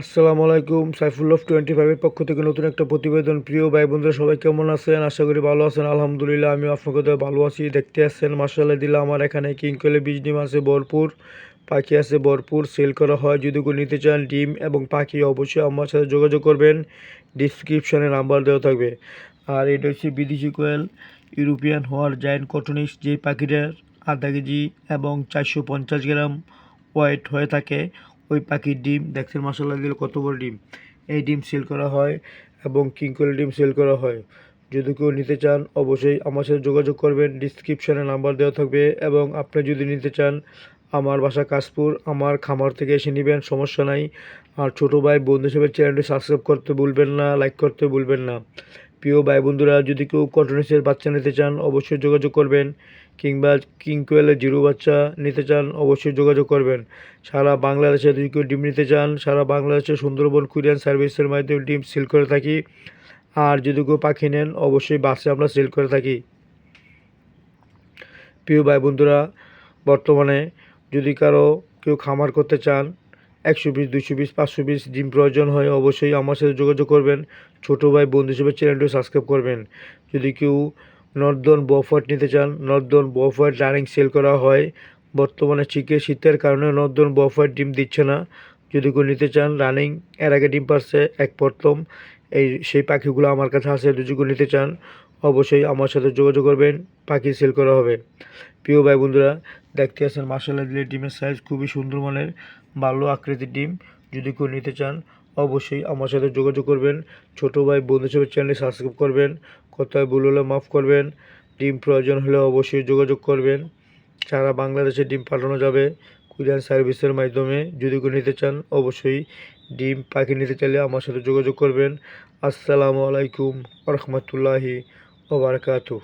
আসসালামু আলাইকুম সাইফুল্লাহ টোয়েন্টি ফাইভের পক্ষ থেকে নতুন একটা প্রতিবেদন। প্রিয় ভাই বন্ধুরা সবাই কেমন আছেন? আশা করি ভালো আছেন। আলহামদুলিল্লাহ আমি আপনাকে তো ভালো আছি, দেখতে আসছেন মার্শাল্লাহ দিল্লা আমার এখানে কিংকলে বীজ ডিম আছে ভরপুর, পাখি আছে ভরপুর সেল করা হয়। যদি কেউ নিতে চান ডিম এবং পাখি, অবশ্যই আমার সাথে যোগাযোগ করবেন। ডিসক্রিপশনে নাম্বার দেওয়া থাকবে। আর এটা হচ্ছে বিদেশি কোয়েল, ইউরোপিয়ান হওয়ার জায়েন্ট কটনিস যে পাখিটার আধা কেজি এবং চারশো পঞ্চাশ গ্রাম ওয়েট হয়ে থাকে। ওই পাখির ডিম, দেখছেন মশলা দিলে কত বড় ডিম। এই ডিম সেল করা হয় এবং কিংকলের ডিম সেল করা হয়। যদি কেউ নিতে চান, অবশ্যই আমার সাথে যোগাযোগ করবেন। ডিসক্রিপশনে নাম্বার দেওয়া থাকবে এবং আপনি যদি নিতে চান, আমার বাসা কাশপুর, আমার খামার থেকে এসে নেবেন, সমস্যা নাই। আর ছোটো ভাই, বন্ধু হিসেবে চ্যানেলটি সাবস্ক্রাইব করতে ভুলবেন না লাইক করতে ভুলবেন না। প্রিয় ভাই বন্ধুরা যদি কেউ কটনিসের বাচ্চা নিতে চান, অবশ্যই যোগাযোগ করবেন। কিংবা কিংকোয়েলের জিরো বাচ্চা নিতে চান, অবশ্যই যোগাযোগ করবেন। সারা বাংলাদেশে যদি কেউ ডিম নিতে চান, সারা বাংলাদেশে সুন্দরবন কুরিয়ান সার্ভিসের মাধ্যমে ডিম সেল করে থাকি। আর যদি কেউ পাখি নেন, অবশ্যই বাসে আমরা সেল করে থাকি। প্রিয় ভাই বন্ধুরা বর্তমানে যদি কারও কেউ খামার করতে চান একশো পিস দুশো পিস পাঁচশো পিস ডিম প্রয়োজন হয়, অবশ্যই আমার সাথে যোগাযোগ করবেন। ছোটো ভাই, বন্ধু হিসেবে চ্যানেলটি সাবস্ক্রাইব করবেন। যদি কেউ নর্দন বফার্ট নিতে চান, নর্দন বফার্ট রানিং সেল করা হয়। বর্তমানে চিকে শীতের কারণে নর্দন বফার্ট ডিম দিচ্ছে না। যদি কেউ নিতে চান, রানিং, এর আগে ডিম পারছে এক প্রথম। এই, সেই পাখিগুলো আমার কাছে আছে, যদি কেউ নিতে চান, অবশ্যই আমার সাথে যোগাযোগ করবেন, পাখি সেল করা হবে। প্রিয় ভাই, বন্ধুরা, দেখতে আছেন মার্শাল্লাহ দিলে ডিমের সাইজ খুবই সুন্দর মানের। ভালো আকৃতির ডিম যদি কেউ নিতে চান, অবশ্যই আমার সাথে যোগাযোগ করবেন। ছোটো ভাই বন্ধু হিসেবে চ্যানেল সাবস্ক্রাইব করবেন। কোথায় ভুল হলে মাফ করবেন। ডিম প্রয়োজন হলে অবশ্যই যোগাযোগ করবেন। সারা বাংলাদেশে ডিম পাঠানো যাবে কুরিয়ান সার্ভিসের মাধ্যমে। যদি কেউ নিতে চান, অবশ্যই ডিম পাখি নিতে চাইলে আমার সাথে যোগাযোগ করবেন। আসসালামু আলাইকুম রহমতুল্লাহি ওবরাকাতু